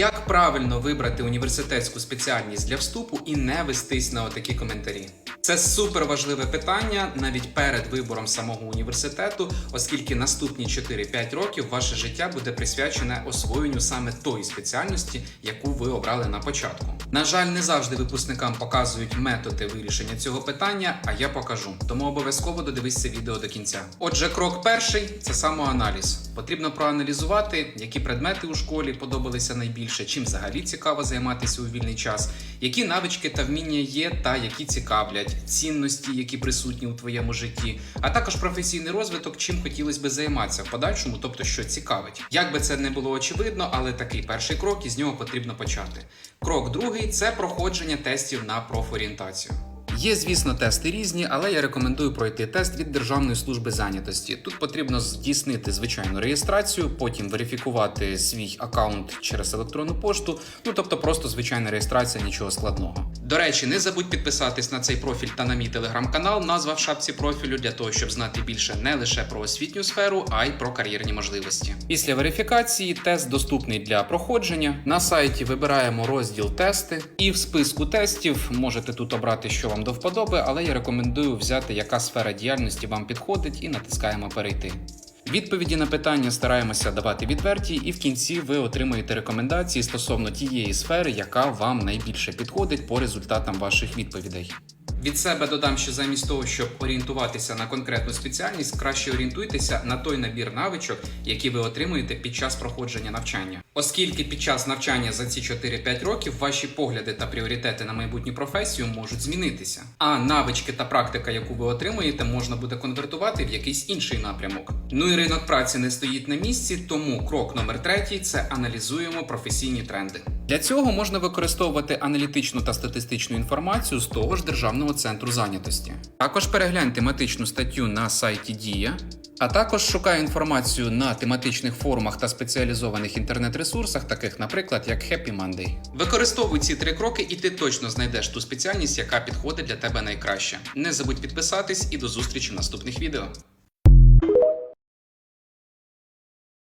Як правильно вибрати університетську спеціальність для вступу і не вестись на отакі коментарі? Це супер важливе питання навіть перед вибором самого університету, оскільки наступні 4-5 років ваше життя буде присвячене освоєнню саме тої спеціальності, яку ви обрали на початку. На жаль, не завжди випускникам показують методи вирішення цього питання, а я покажу. Тому обов'язково додивись це відео до кінця. Отже, крок перший це самоаналіз. Потрібно проаналізувати, які предмети у школі подобалися найбільше, чим взагалі цікаво займатися у вільний час, які навички та вміння є, та які цікавлять, цінності, які присутні у твоєму житті, а також професійний розвиток, чим хотілося би займатися в подальшому, тобто що цікавить. Як би це не було очевидно, але такий перший крок і з нього потрібно почати. Крок другий це проходження тестів на профорієнтацію. Є, звісно, тести різні, але я рекомендую пройти тест від Державної служби зайнятості. Тут потрібно здійснити звичайну реєстрацію, потім верифікувати свій аккаунт через електронну пошту. Ну тобто, просто звичайна реєстрація, нічого складного. До речі, не забудь підписатись на цей профіль та на мій телеграм-канал, назва в шапці профілю для того, щоб знати більше не лише про освітню сферу, а й про кар'єрні можливості. Після верифікації тест доступний для проходження. На сайті вибираємо розділ тести, і в списку тестів можете тут обрати, що вам до вподоби, але я рекомендую взяти, яка сфера діяльності вам підходить, і натискаємо перейти. Відповіді на питання стараємося давати відверті, і в кінці ви отримуєте рекомендації стосовно тієї сфери, яка вам найбільше підходить по результатам ваших відповідей. Від себе додам, що замість того, щоб орієнтуватися на конкретну спеціальність, краще орієнтуйтеся на той набір навичок, які ви отримуєте під час проходження навчання. Оскільки під час навчання за ці 4-5 років ваші погляди та пріоритети на майбутню професію можуть змінитися, а навички та практика, яку ви отримуєте, можна буде конвертувати в якийсь інший напрямок. Ну і ринок праці не стоїть на місці, тому крок номер третій це аналізуємо професійні тренди. Для цього можна використовувати аналітичну та статистичну інформацію з того ж Державного центру зайнятості. Також переглянь тематичну статтю на сайті Дія. А також шукай інформацію на тематичних форумах та спеціалізованих інтернет-ресурсах, таких, наприклад, як Happy Monday. Використовуй ці три кроки, і ти точно знайдеш ту спеціальність, яка підходить для тебе найкраще. Не забудь підписатись і до зустрічі в наступних відео.